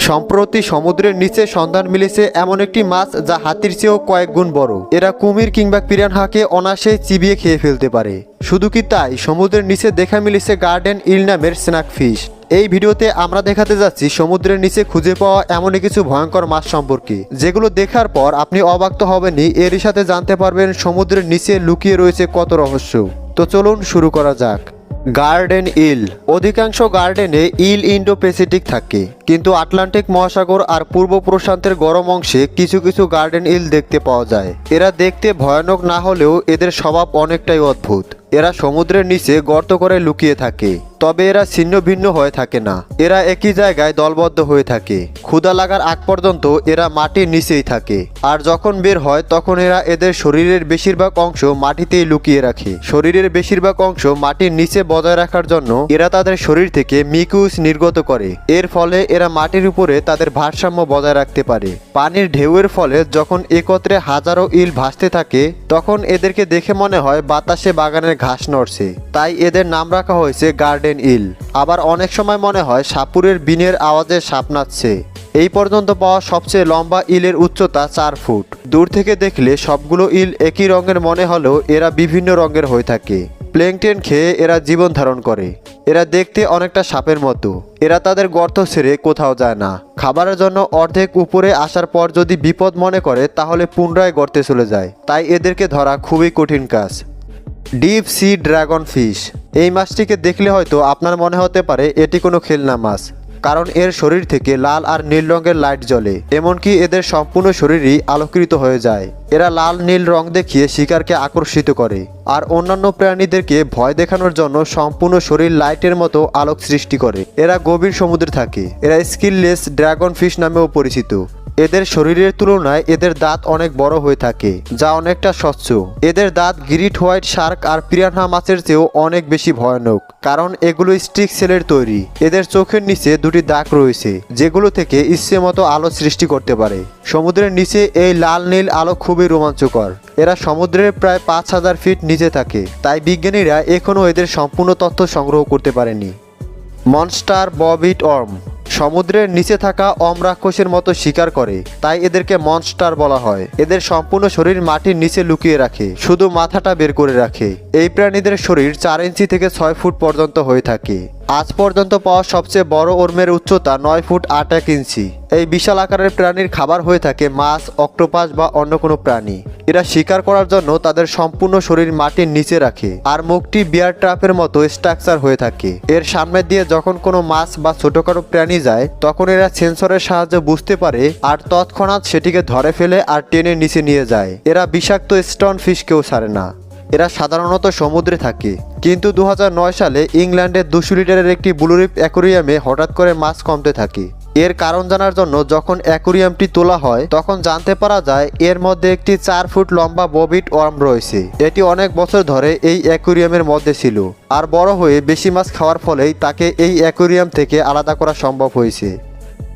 সম্প্রতি সমুদ্রের নিচে সন্ধান মিলেছে এমন একটি মাছ যা হাতির চেয়েও কয়েক গুণ বড়। এরা কুমির কিংবা পিরানহাকে অনায়াসে চিবিয়ে খেয়ে ফেলতে পারে। শুধু কি তাই, সমুদ্রের নিচে দেখা মিলেছে গার্ডেন ইল নামের স্ন্যাক ফিশ। এই ভিডিওতে আমরা দেখাতে যাচ্ছি সমুদ্রের নিচে খুঁজে পাওয়া এমনই কিছু ভয়ঙ্কর মাছ সম্পর্কে। যেগুলো দেখার পর আপনি অবাক তো হবেনই, এরই সাথে জানতে পারবেন সমুদ্রের নিচে লুকিয়ে রয়েছে কত রহস্য। তো চলুন শুরু করা যাক। Garden eel. অধিকাংশ গার্ডেনে ইল ইন্ডো প্যাসিফিক থাকে। কিন্তু আটলান্টিক মহাসাগর আর পূর্ব প্রশান্তের গরম অংশে কিছু কিছু গার্ডেন ইল দেখতে পাওয়া যায়। এরা দেখতে ভয়ানক না হলেও এদের স্বভাব অনেকটাই অদ্ভুত। এরা সমুদ্রের নিচে গর্ত করে লুকিয়ে থাকে, তবে এরা ছিন্ন ভিন্ন হয়ে থাকে না। এরা একই জায়গায় দলবদ্ধ হয়ে থাকে। ক্ষুদা লাগার আগ পর্যন্ত এরা মাটির নিচেই থাকে, আর যখন বের হয় তখন এরা এদের শরীরের বেশিরভাগ অংশ মাটিতেই লুকিয়ে রাখে। শরীরের বেশিরভাগ অংশ মাটির নিচে বজায় রাখার জন্য এরা তাদের শরীর থেকে মিকুস নির্গত করে। এর ফলে এরা মাটির উপরে তাদের ভারসাম্য বজায় রাখতে পারে। পানির ঢেউয়ের ফলে যখন একত্রে হাজারো ইল ভাসতে থাকে, তখন এদেরকে দেখে মনে হয় বাতাসে বাগানের ঘাস নড়ছে। তাই এদের নাম রাখা হয়েছে গার্ডেন ইল। আবার অনেক সময় মনে হয় সাপুরের বিনের আওয়াজে সাপ নাচছে। এই পর্যন্ত পাওয়া সবচেয়ে লম্বা ইলের উচ্চতা চার ফুট। দূর থেকে দেখলে সবগুলো ইল একই রঙের মনে হলেও এরা বিভিন্ন রঙের হয়ে থাকে। প্লেংটেন খেয়ে এরা জীবন ধারণ করে। এরা দেখতে অনেকটা সাপের মতো। এরা তাদের গর্ত ছেড়ে কোথাও যায় না। খাবারের জন্য অর্ধেক উপরে আসার পর যদি বিপদ মনে করে, তাহলে পুনরায় গর্তে চলে যায়। তাই এদেরকে ধরা খুবই কঠিন কাজ। Deep sea dragon fish. এই মাছটিকে দেখলে হয়তো আপনার মনে হতে পারে এটি কোনো খেলনা মাছ। কারণ এর শরীর থেকে লাল আর নীল রঙের লাইট জ্বলে, এমনকি এদের সম্পূর্ণ শরীরই আলোকৃত হয়ে যায়। এরা লাল, নীল রং দেখিয়ে শিকারকে আকর্ষিত করে, আর অন্যান্য প্রাণীদেরকে ভয় দেখানোর জন্য সম্পূর্ণ শরীর লাইটের মতো আলোক সৃষ্টি করে। এরা গভীর সমুদ্রে থাকে। এরা স্কিললেস ড্রাগন ফিশ নামেও পরিচিত। এদের শরীরের তুলনায় এদের দাঁত অনেক বড় হয়ে থাকে, যা অনেকটা স্বচ্ছ। এদের দাঁত গ্রিট হোয়াইট শার্ক আর পিরানহা মাছের চেয়েও অনেক বেশি ভয়ানক, কারণ এগুলো স্টিক সেলের তৈরি। এদের চোখের নিচে দুটি দাগ রয়েছে, যেগুলো থেকে ইচ্ছে মতো আলো সৃষ্টি করতে পারে। সমুদ্রের নিচে এই লাল নীল আলো খুবই রোমাঞ্চকর। এরা সমুদ্রের প্রায় পাঁচ হাজার ফিট নিচে থাকে, তাই বিজ্ঞানীরা এখনও এদের সম্পূর্ণ তথ্য সংগ্রহ করতে পারেনি। মনস্টার ববিট অর্ম সমুদ্রের নিচে থাকা অমরাক্ষসের মতো শিকার করে, তাই এদেরকে মনস্টার বলা হয়। এদের সম্পূর্ণ শরীর মাটির নিচে লুকিয়ে রাখে, শুধু মাথাটা বের করে রাখে। এই প্রাণীদের শরীর চার ইঞ্চি থেকে ছয় ফুট পর্যন্ত হয়ে থাকে। আজ পর্যন্ত পাওয়া সবচেয়ে বড় ওর্মের উচ্চতা নয় ফুট আট এক ইঞ্চি। এই বিশাল আকারের প্রাণীর খাবার হয়ে থাকে মাছ, অক্টোপাস বা অন্য কোনো প্রাণী। এরা শিকার করার জন্য তাদের সম্পূর্ণ শরীর মাটির নিচে রাখে আর মুখটি বিয়ার ট্রাপের মতো স্ট্রাকচার হয়ে থাকে। এর সামনে দিয়ে যখন কোনো মাছ বা ছোটখাটো প্রাণী যায়, তখন এরা সেন্সরের সাহায্যে বুঝতে পারে আর তৎক্ষণাৎ সেটিকে ধরে ফেলে আর টেনে নিচে নিয়ে যায়। এরা বিষাক্ত স্টোন ফিশকেও ছাড়ে না। এরা সাধারণত সমুদ্রে থাকে। কিন্তু দু হাজার নয় সালে ইংল্যান্ডের দুশো লিটারের একটি ব্লুরিপ অ্যাকোরিয়ামে হঠাৎ করে মাছ কমতে থাকে। এর কারণ জানার জন্য যখন অ্যাকোরিয়ামটি তোলা হয়, তখন জানতে পারা যায় এর মধ্যে একটি চার ফুট লম্বা ববিট ওয়ার্ম রয়েছে। এটি অনেক বছর ধরে এই অ্যাকোরিয়ামের মধ্যে ছিল, আর বড় হয়ে বেশি মাছ খাওয়ার ফলেই তাকে এই অ্যাকোরিয়াম থেকে আলাদা করা সম্ভব হয়েছে।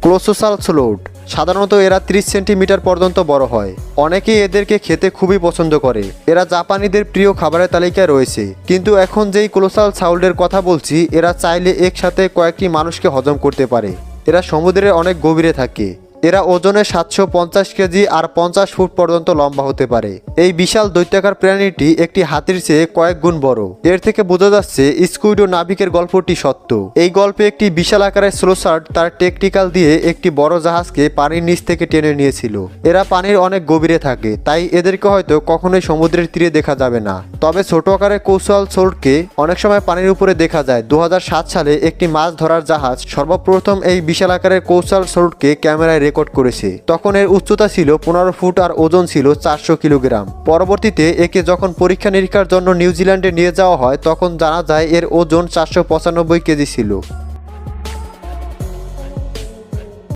ক্লোসোসাল স্লোড সাধারণত এরা 30 সেন্টিমিটার পর্যন্ত বড় হয়। অনেকেই এদেরকে খেতে খুবই পছন্দ করে। এরা জাপানিদের প্রিয় খাবারের তালিকায় রয়েছে। কিন্তু এখন যেই ক্লোসাল সাউল্ডের কথা বলছি, এরা চাইলে একসাথে কয়েকটি মানুষকে হজম করতে পারে। এরা সমুদ্রের অনেক গভীরে থাকে। এরা ওজনে সাতশো পঞ্চাশ কেজি আর পঞ্চাশ ফুট পর্যন্ত লম্বা হতে পারে। এই বিশাল দৈত্যাকার প্রাণীটি একটি হাতির চেয়ে কয়েক গুণ বড়। এর থেকে বোঝা যাচ্ছে স্কুইডো নাবিকের গল্পটি সত্য। এই গল্পে একটি বিশাল আকারের স্লোসার্ট তার টেকটিক্যাল দিয়ে একটি বড় জাহাজকে পানির নিচ থেকে টেনে নিয়েছিল। এরা পানির অনেক গভীরে থাকে, তাই এদেরকে হয়তো কখনোই সমুদ্রের তীরে দেখা যাবে না। তবে ছোট আকারের কৌশল সোল্টকে অনেক সময় পানির উপরে দেখা যায়। দু হাজার সাত সালে একটি মাছ ধরার জাহাজ সর্বপ্রথম এই বিশাল আকারের কৌশল সোল্টকে ক্যামেরায় রেকর্ড করেছে। তখন এর উচ্চতা ছিল পনেরো ফুট আর ওজন ছিল চারশো কিলোগ্রাম। পরবর্তীতে একে যখন পরীক্ষা নিরীক্ষার জন্য নিউজিল্যান্ডে নিয়ে যাওয়া হয়, তখন জানা যায় এর ওজন চারশো পঁচানব্বই কেজি ছিল।